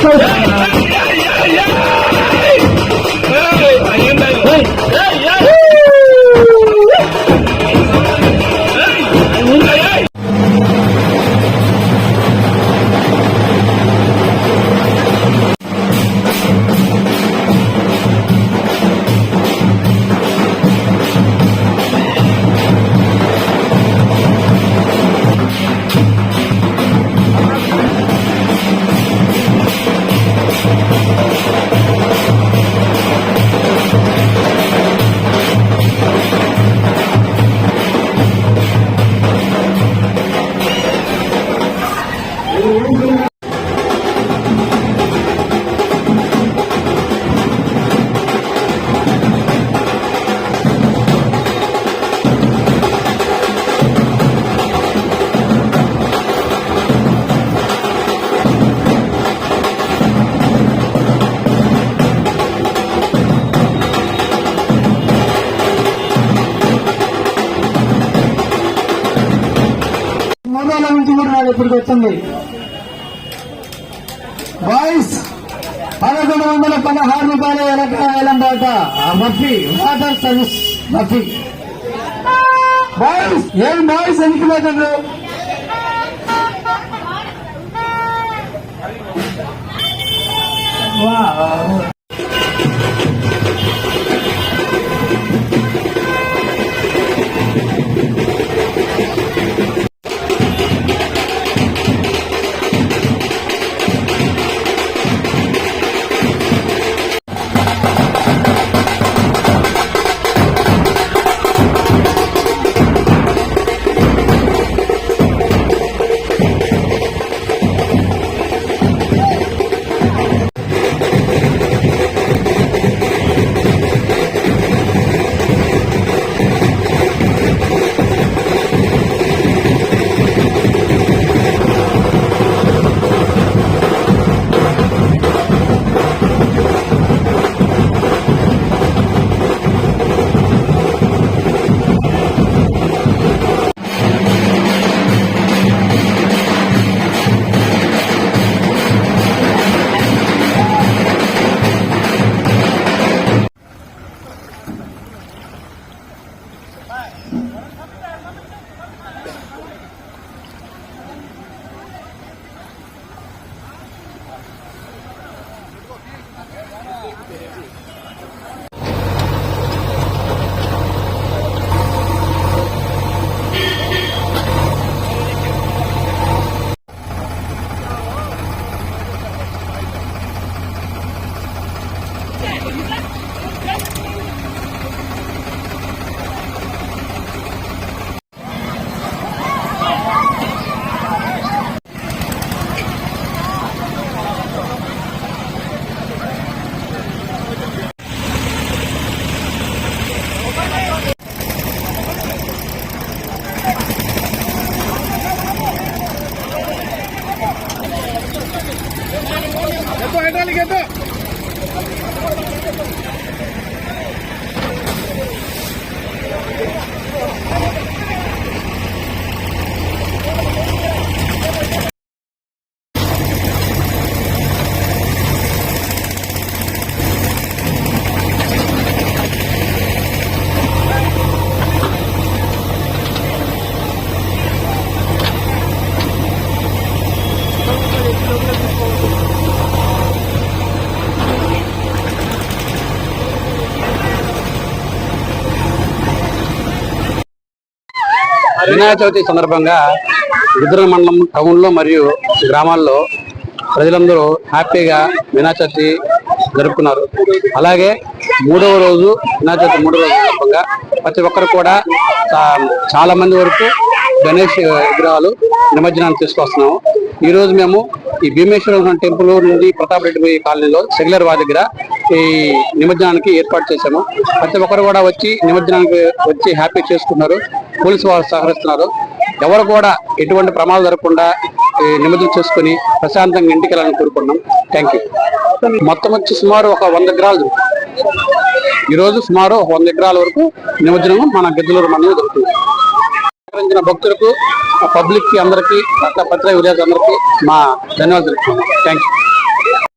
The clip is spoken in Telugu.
Let's go. మూడేళ్ళ నుంచి కూడా నాకు ఇప్పటికి వచ్చింది. బాయ్స్ పదకొండు వందల పదహారు రూపాయల ఎలకాయలం బాట మఫీ వాటర్ సర్వీస్ మఫీ బాయ్స్ ఏం boys Vinayaka Chavithi సందర్భంగా రుద్ర మండలం టౌన్లో మరియు గ్రామాల్లో ప్రజలందరూ హ్యాపీగా వినాయక చవితి జరుపుకున్నారు. అలాగే మూడవ రోజు వినాయక చవితి మూడవ రోజు సందర్భంగా ప్రతి ఒక్కరు కూడా చాలా మంది వరకు గణేష్ విగ్రహాలు నిమజ్జనాన్ని తీసుకొస్తున్నాము. ఈ రోజు మేము ఈ భీమేశ్వరం టెంపుల్ నుండి ప్రతాప్ రెడ్డి కాలనీలో సెగ్యులర్ వారి దగ్గర ఈ నిమజ్జనానికి ఏర్పాటు చేశాము. ప్రతి ఒక్కరు కూడా వచ్చి నిమజ్జనానికి వచ్చి హ్యాపీ చేసుకున్నారు. పోలీసు వారు సహకరిస్తున్నారు. ఎవరు కూడా ఎటువంటి ప్రమాదం జరగకుండా నిమజ్జనం చేసుకుని ప్రశాంతంగా ఇంటికి వెళ్ళాలని కోరుకుంటున్నాం. థ్యాంక్ యూ మొత్తం వచ్చి సుమారు ఒక వంద ఎకరాలు ఈరోజు సుమారు ఒక వంద ఎకరాల వరకు నిమజ్జనం మన గద్దలూరు మండలం జరుగుతుంది. సహకరించిన భక్తులకు పబ్లిక్కి అందరికీ పత్ర విలేజ్ అందరికీ మా ధన్యవాదాలు థ్యాంక్ యూ